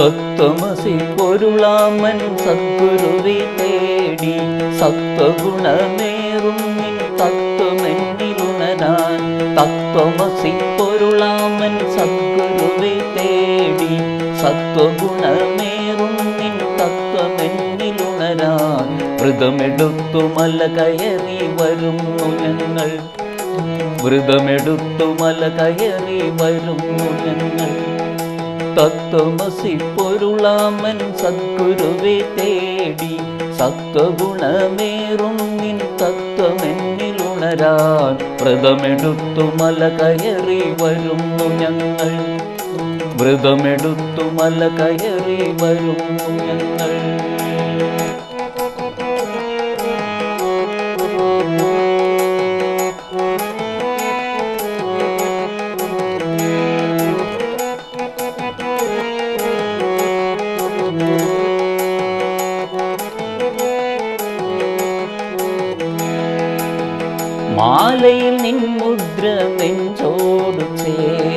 തത്വമസി പൊരുളാമൻ സദ്ഗുരുവി തേടി സത്വഗുണമേറും തത്വമെന്നിലുണരാൻ തത്വമസി പൊരുളാമൻ സദ്ഗുരുവി തേടി സത്വഗുണമേറും മല കയറി വരുന്നു ഞങ്ങൾ വ്രതമെടുത്തു മല കയറി വരുന്നു ഞങ്ങൾ തത്വമസി പൊരുളാമൻ സദ്ഗുരുവെ തേടി സത്വഗുണമേറും തത്വമെന്നിലുണരാൻ വ്രതമെടുത്തു മല കയറി വരുന്നു ഞങ്ങൾ വ്രതമെടുത്തു മല കയറി വരുന്നു ഞങ്ങൾ മാലയിൽ നിൻ മുദ്ര നെഞ്ചോട് ചേർത്തു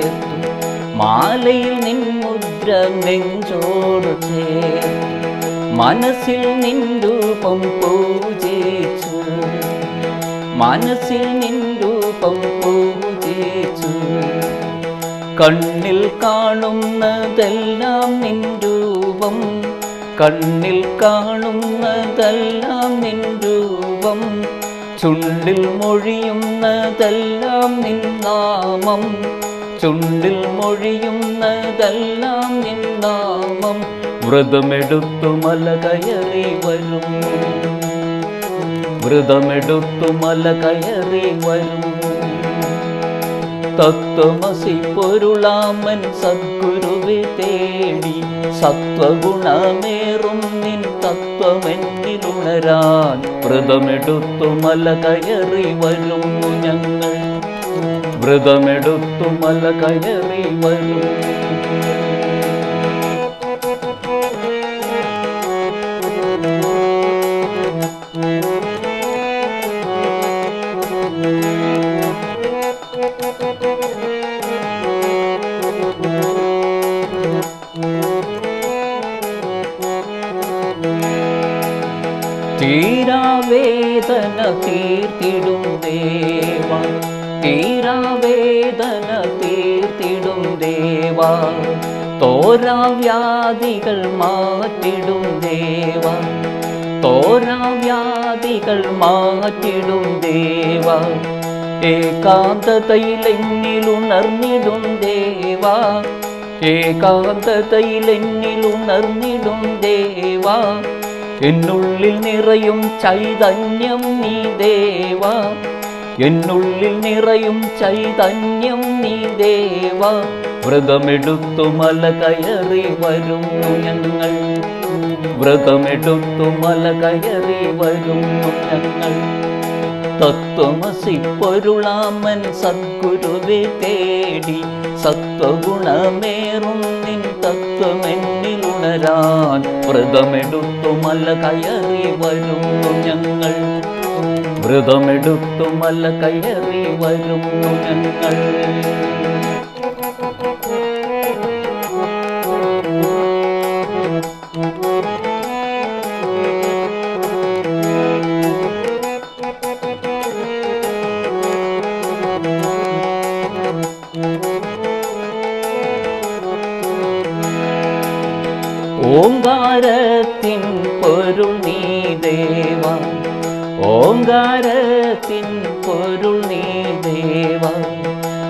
മാലയിൽ നിൻ മുദ്ര നെഞ്ചോട് മനസ്സിൽ നിൻ രൂപം പൂജിച്ചു. മനസ്സിൽ നിൻ രൂപം പൂജിച്ചു. കണ്ണിൽ കാണുന്നതെല്ലാം നിൻ രൂപം. കണ്ണിൽ കാണുന്നതെല്ലാം നിൻ രൂപം. ചുണ്ടിൽ മൊഴിയുന്നതെല്ലാം നിൻ നാമം. ചുണ്ടിൽ മൊഴിയുന്നതെല്ലാം നിൻ നാമം. വ്രതമെടുത്തു മല കയറി വരും. വ്രതമെടുത്തു മല കയറി വരും. തത്വമസി പൊരുളാമൻ സദ്ഗുരുവെ തേടി സത്വഗുണമേറും നിൻ തത്വമെന്നിലുണരാൻ വ്രതമെടുത്തു മല കയറി വരും. ഞങ്ങൾ വ്രതമെടുത്തു മല കയറി വരും. തീരാവേദന തീർത്തിടും ദേവ. തീരാവേദന തീർത്തിടും ദേവ. തോരാവ്യാധികൾ മാറ്റിടും ദേവ. തോരാവ്യാധികൾ മാറ്റിടും ദേവ. ഏകാന്തതയിലെന്നിലുണർന്നിടും ദേവ. ഏകാന്തതയിലെന്നിലുണർന്നിടും ദേവ. എന്നുള്ളിൽ നിറയും ചൈതന്യം നീ ദേവ. എന്നുള്ളിൽ നിറയും ചൈതന്യം നീ ദേവ. വ്രതമെടുത്തു മല കയറി വരുന്നു ഞങ്ങൾ. വ്രതമെടുത്തു മല കയറി വരുന്നു ഞങ്ങൾ. തത്വമസി പൊരുളാമൻ സദ്ഗുരുവെ തേടി സത്വഗുണമേറും നിൻ തത്വമെന്നിലുണരാൻ വ്രതമെടുത്തു മല കയറി വരുന്നു ഞങ്ങൾ. വ്രതമെടുത്തു മല കയറി വരുന്നു ഞങ്ങൾ ഓങ്കാരത്തിൻ ഓങ്കാരത്തിൻ പൊരുൾ നീ ദേവ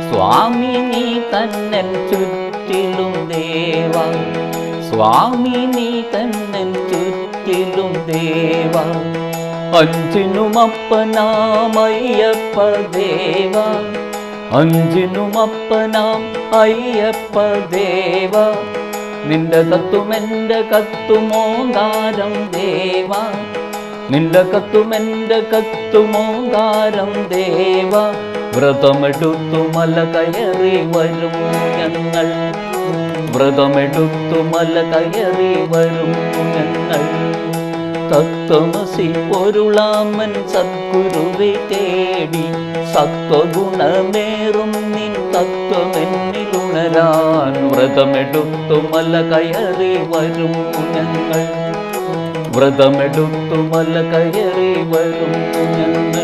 സ്വാമി നീ തന്നെ ചുറ്റിലും ദേവ സ്വാമി നീ തന്നെ ചുറ്റിലും ദേവ അഞ്ചിനുമപ്പനാം അയ്യപ്പ ദേവ അഞ്ചിനുമപ്പനാം അയ്യപ്പ ദേവ നിന്റെ കത്തുമെന്റെ കത്തുമോങ്കാരം ദേവ നിന്റെ കത്തുമെന്റെ കത്തുമോങ്കാരം ദേവ. വ്രതമെടുത്തു മല കയറി വരും ഞങ്ങൾ. വ്രതമെടുത്തു മല കയറി വരും ഞങ്ങൾ. തത്വമസി പൊരുളാമൻ സദ്ഗുരുവെ തേടി. സത്വഗുണമേറും നിൻ തത്വമെന്നിലുണരാൻ. വ്രതമെടുത്തു മല കയറി വരും ഞങ്ങൾ. വ്രതമെടുത്തു മല കയറി വരും ഞങ്ങൾ.